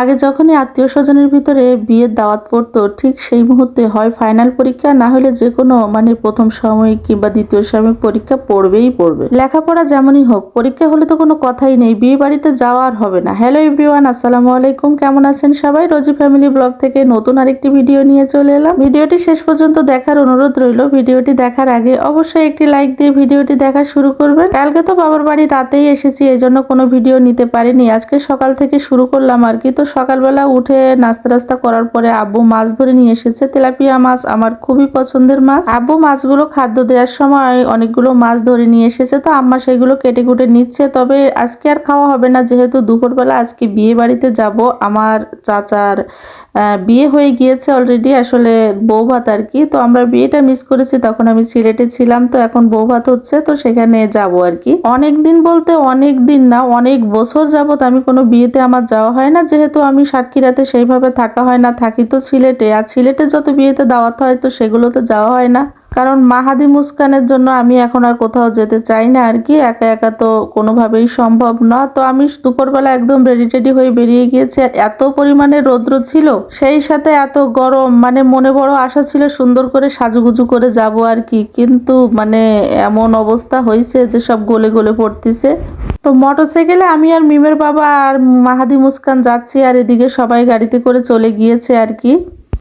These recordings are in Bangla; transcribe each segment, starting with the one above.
আগে যখনই আত্মীয় স্বজনের ভিতরে বিয়ের দাওয়াত পড়তো, ঠিক সেই মুহূর্তে হয় ফাইনাল পরীক্ষা, না হলে যে কোনো মানে প্রথম সাময়িক কিংবা দ্বিতীয় সাময়িক পরীক্ষা পড়বেই পড়বে। লেখাপড়া যেমনই হোক, পরীক্ষা হলে তো কোনো কথাই নেই, বিয়ে বাড়িতে যাওয়া আর হবে না। হ্যালো এভরিওয়ান আসসালামু আলাইকুম, কেমন আছেন সবাই? রোজি ফ্যামিলি ব্লগ থেকে নতুন আরেকটি ভিডিও নিয়ে চলে এলাম। ভিডিওটি শেষ পর্যন্ত দেখার অনুরোধ রইল। ভিডিওটি দেখার আগে অবশ্যই একটি লাইক দিয়ে ভিডিওটি দেখা শুরু করবেন। কালকে তো বাবার বাড়ি রাতেই এসেছি এই জন্য কোনো ভিডিও নিতে পারিনি। আজকে সকাল থেকে শুরু করলাম আর কি, তো সকালবেলা উঠে নাস্তা টাস্তা করার পরে আব্বু মাছ ধরে নিয়ে এসেছে। তেলাপিয়া মাছ আমার খুবই পছন্দের মাছ। আব্বু মাছগুলো খাদ্য দেওয়ার সময় অনেকগুলো মাছ ধরে নিয়ে এসেছে। তো আম্মা সেগুলো কেটে কুটে নিচ্ছে। তবে আজকে আর খাওয়া হবে না। যেহেতু দুপুরবেলা আজকে বিয়ে বাড়িতে যাব, আমার চাচার বিয়ে হয়ে গিয়েছে অলরেডি আসলে বউ ভাত আর কি। তো আমরা বিয়েটা মিস করেছি, তখন আমি সিলেটে ছিলাম, তো এখন বউ ভাত হচ্ছে, তো সেখানে যাব আর কি। অনেক দিন বলতে অনেক দিন না, অনেক বছর যাবত আমি কোনো বিয়েতে আমার যাওয়া হয় না। যেহেতু আমি সাতক্ষীরাতে সেইভাবে থাকা হয় না, থাকি তো সিলেটে। আর সিলেটে যত বিয়েতে দাওয়াত হয়, তো সেগুলোতে যাওয়া হয় না। কারণ মাহাদি মুস্কানের জন্য আমি এখন আর কোথাও যেতে চাই না আর কি। একা একা তো কোনোভাবেই সম্ভব না। তো আমি দুপুরবেলা একদম রেডি টেডি হয়ে বেরিয়ে গিয়েছি এত পরিমাণে রৌদ্র ছিল, সেই সাথে এত গরম মানে মনে বড় আশা ছিল সুন্দর করে সাজুগুজু করে যাব আর কি। কিন্তু মানে এমন অবস্থা হয়েছে যে সব গলে গলে পড়তিছে। তো মোটরসাইকেলে আমি আর মিমের বাবা আর মাহাদি মুস্কান যাচ্ছি আর এদিকে সবাই গাড়িতে করে চলে গিয়েছে আর কি।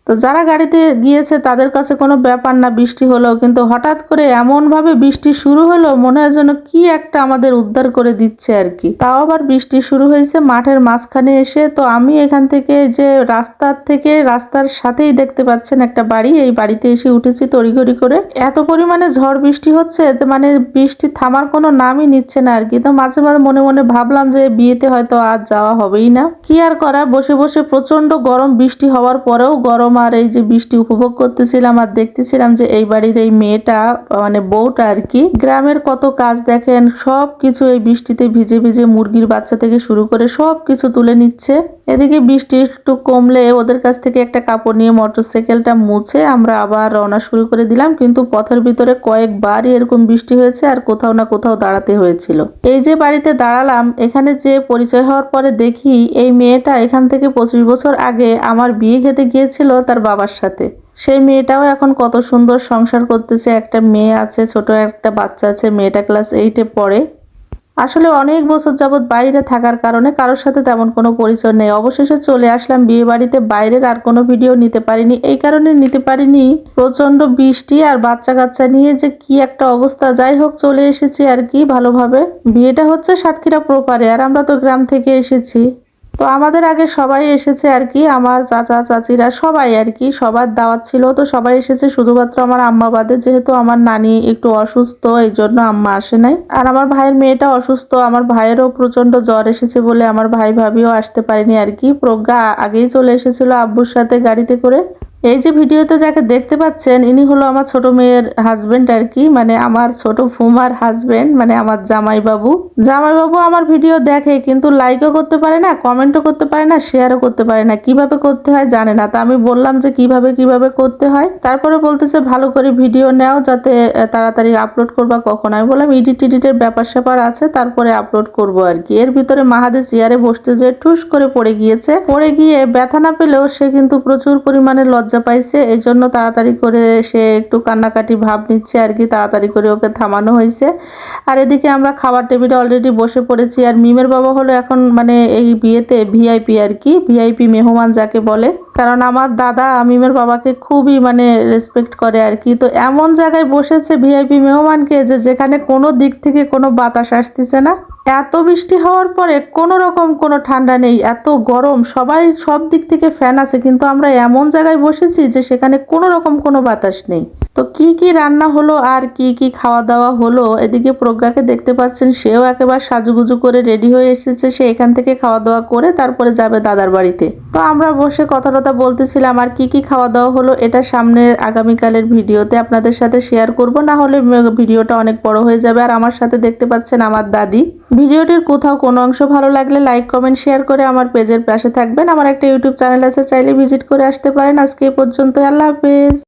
তো যারা গাড়িতে গিয়েছে তাদের কাছে কোনো ব্যাপার না, বৃষ্টি হলো কিন্তু হঠাৎ করে এমন ভাবে বৃষ্টি শুরু হলো, মনে হয় যেন কি একটা আমাদের উদ্ধার করে দিচ্ছে আর কি। তাও আবার বৃষ্টি শুরু হয়েছে মাঠের মাঝখানে এসে। তো আমি এখান থেকে যে রাস্তার থেকে রাস্তার সাথেই দেখতে পাচ্ছেন একটা বাড়ি। এই বাড়িতে এসে উঠেছি তড়িঘড়ি করে। এত পরিমাণে ঝড় বৃষ্টি হচ্ছে মানে বৃষ্টি থামার কোনো নামই নিচ্ছে না আর কি। তো মাঝে মাঝে মনে মনে ভাবলাম যে বিয়েতে হয়তো আজ যাওয়া হবেই না। কি আর করা? বসে বসে প্রচণ্ড গরম বৃষ্টি হওয়ার পরেও গরম আর এই যে বৃষ্টি উপভোগ করতেছিলাম আর দেখতেছিলাম যে এই বাড়ির এই মেয়েটা মানে বউটা আর কি, গ্রামের কত কাজ দেখেন সব কিছু এই বৃষ্টিতে ভিজে ভিজে মুরগির বাচ্চা থেকে শুরু করে সব কিছু তুলে নিচ্ছে। এদিকে বৃষ্টি একটু কমলে ওদের কাছ থেকে একটা কাপড় নিয়ে মোটরসাইকেলটা মুছে আমরা আবার রওনা শুরু করে দিলাম, কিন্তু পথের ভিতরে কয়েকবারই এরকম বৃষ্টি হয়েছে আর কোথাও না কোথাও দাঁড়াতে হয়েছিল। এই যে বাড়িতে দাঁড়ালাম, এখানে যে পরিচয় হওয়ার পরে দেখি এই মেয়েটা এখান থেকে পঁচিশ বছর আগে আমার বিয়ে খেতে গিয়েছিল তার বাবার সাথে। সেই মেয়েটাও এখন কত সুন্দর সংসার করতেছে। একটা মেয়ে আছে, ছোট একটা বাচ্চা আছে, মেয়েটা ক্লাস এইটে পড়ে। আসলে অনেক বছর যাবৎ বাইরে থাকার কারণে কারোর সাথে তেমন কোনো পরিচয় নেই। অবশেষে চলে আসলাম বিয়ে বাড়িতে বাইরের আর কোনো ভিডিও নিতে পারিনি। এই কারণে নিতে পারিনি। প্রচণ্ড বৃষ্টি আর বাচ্চা কাচ্চা নিয়ে যে কি একটা অবস্থা। যাই হোক, চলে এসেছি আর কি ভালোভাবে। বিয়েটা হচ্ছে সাতক্ষীরা প্রপারে। আর আমরা তো গ্রাম থেকে এসেছি। তো আমাদের আগে সবাই এসেছে আর কি, আমার চাচা, চাচিরা সবাই আর কি, সবার দাওয়াত ছিল। তো সবাই এসেছে শুধুমাত্র আমার আম্মা বাদে, যেহেতু আমার নানি একটু অসুস্থ, এই জন্য আম্মা আসে নাই। আর আমার ভাইয়ের মেয়েটা অসুস্থ, আমার ভাইয়েরও প্রচণ্ড জ্বর এসেছে বলে আমার ভাই ভাবিও আসতে পারেনি আর কি। প্রজ্ঞা আগেই চলে এসেছিল আব্বুর সাথে গাড়িতে করে। এই যে ভিডিওতে যাকে দেখতে পাচ্ছেন, ইনি হলো আমার ছোট মেয়ের হাজবেন্ড আর কি। মানে আমার ছোট ফুমার হাজবেন্ড মানে আমার জামাইবাবু। জামাইবাবু আমার ভিডিও দেখে, কিন্তু লাইকও করতে পারে না কমেন্টও করতে পারে না শেয়ারও করতে পারে না। কীভাবে করতে হয় জানে না। তা আমি বললাম যে কীভাবে কীভাবে করতে হয়। তারপরে বলতেছে, ভালো করে ভিডিও নেও যাতে তাড়াতাড়ি আপলোড করবা কখন? আমি বললাম এডিট টিডিটের ব্যাপার স্যাপার আছে, তারপরে আপলোড করব আর কি। এর ভিতরে মাহাদের চেয়ারে বসতে যে ঠুস করে পড়ে গিয়েছে। পড়ে গিয়ে ব্যথা না পেলেও সে কিন্তু প্রচুর পরিমাণে লজ্জা পাইছে। এই জন্য তাড়াতাড়ি করে সে একটু কান্নাকাটি ভাব নিচ্ছে আর কি, তাড়াতাড়ি করে ওকে থামানো হয়েছে। আর এদিকে আমরা খাবার টেবিলে অলরেডি বসে পড়েছি। আর মিমের বাবা হলো এখন মানে এই বিয়েতে ভিআইপি আর কি ভিআইপি মেহমান যাকে বলে। কারণ আমার দাদা মিমের বাবাকে খুবই মানে রেসপেক্ট করে আর কি। তো এমন জায়গায় বসেছে ভিআইপি মেহমানকে যে যেখানে কোনো দিক থেকে কোনো বাতাস আসতেছে না। এত বৃষ্টি হওয়ার পরে কোনো রকম কোনো ঠান্ডা নেই, এত গরম, সবাই সব দিক থেকে ফ্যান আছে, কিন্তু আমরা এমন জায়গায় বসেছি যে সেখানে কোনো রকম কোনো বাতাস নেই। তো কি কি রান্না হলো আর কি কি খাওয়া দাওয়া হলো? এদিকে প্রজ্ঞাকে দেখতে পাচ্ছেন, সেও একেবারে সাজুগুজু করে রেডি হয়ে এসেছে। সে এখান থেকে খাওয়া দাওয়া করে তারপরে যাবে দাদার বাড়িতে। তো আমরা বসে কথা টথা বলতেছিলাম, আর কি কি খাওয়া দাওয়া হলো এটা সামনের আগামীকালের ভিডিওতে আপনাদের সাথে শেয়ার করব। না হলে ভিডিওটা অনেক বড় হয়ে যাবে। আর আমার সাথে দেখতে পাচ্ছেন আমার দাদি। ভিডিওটির কোথাও কোনো অংশ ভালো লাগলে লাইক কমেন্ট শেয়ার করে আমার পেজের পাশে থাকবেন। আমার একটা ইউটিউব চ্যানেল আছে, চাইলে ভিজিট করে আসতে পারেন। আজকে এই পর্যন্ত আল্লাহ হাফেজ।